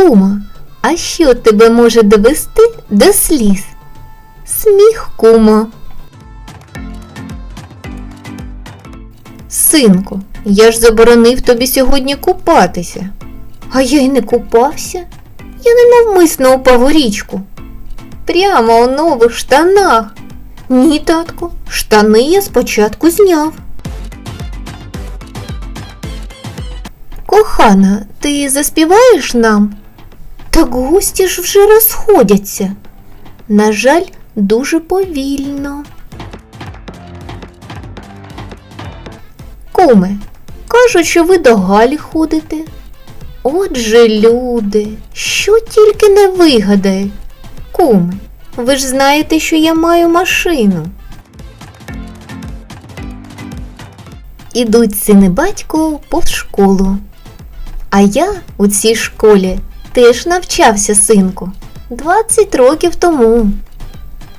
Кумо, а що тебе може довести до сліз? Сміх, кумо. Синку, я ж заборонив тобі сьогодні купатися. А я й не купався. Я ненавмисно упав у річку. Прямо у нових штанах. Ні, татку, штани я спочатку зняв. Кохана, ти заспіваєш нам? Так гості ж вже розходяться. На жаль, дуже повільно. Куме, кажуть, що ви до Галі ходите. Отже, люди, що тільки не вигадають. Куме, ви ж знаєте, що я маю машину. Ідуть сини батько повз школу. А я у цій школі теж навчався, синку, 20 років тому.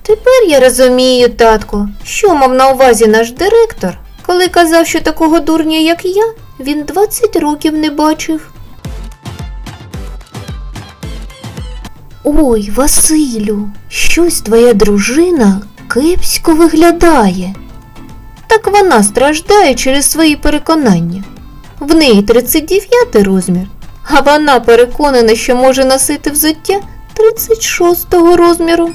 Тепер я розумію, татко, що мав на увазі наш директор, коли казав, що такого дурня, як я, він 20 років не бачив. Ой, Василю, щось твоя дружина кепсько виглядає. Так вона страждає через свої переконання. В неї 39 розмір, а вона переконана, що може носити взуття 36 розміру.